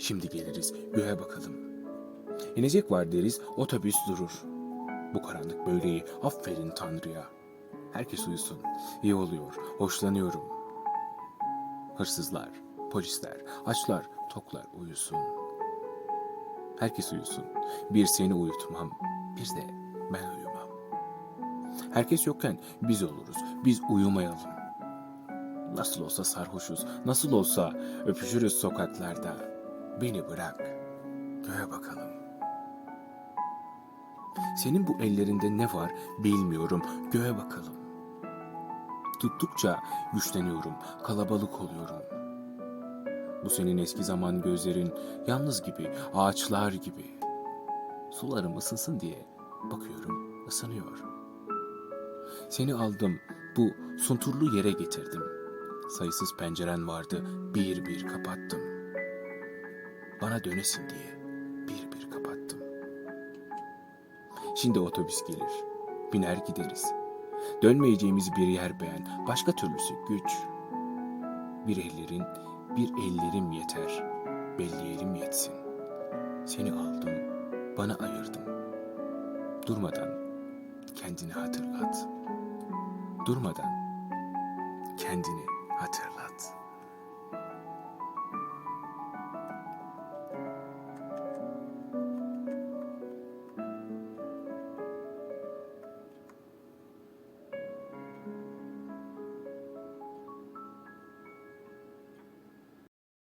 şimdi geliriz, göğe bakalım. İnecek var deriz, otobüs durur. Bu karanlık böyle iyi, aferin Tanrı'ya. Herkes uyusun, iyi oluyor, hoşlanıyorum. Hırsızlar, polisler, açlar, toklar uyusun. Herkes uyusun, bir seni uyutmam, bir de ben uyumam. Herkes yokken biz oluruz, biz uyumayalım. Nasıl olsa sarhoşuz, nasıl olsa öpüşürüz sokaklarda. Beni bırak, göğe bakalım. Senin bu ellerinde ne var bilmiyorum, göğe bakalım. Tuttukça güçleniyorum, kalabalık oluyorum. Bu senin eski zaman gözlerin, yalnız gibi, ağaçlar gibi. Sularım ısınsın diye bakıyorum, ısınıyor. Seni aldım, bu sunturlu yere getirdim. Sayısız penceren vardı, bir bir kapattım. Bana dönesin diye bir bir kapattım. Şimdi otobüs gelir, biner gideriz. Dönmeyeceğimiz bir yer beğen, başka türlüsü güç. Bir ellerin, bir ellerim yeter, belleyelim yetsin. Seni aldım, bana ayırdım. Durmadan kendini hatırlat. Durmadan kendini hatırlat.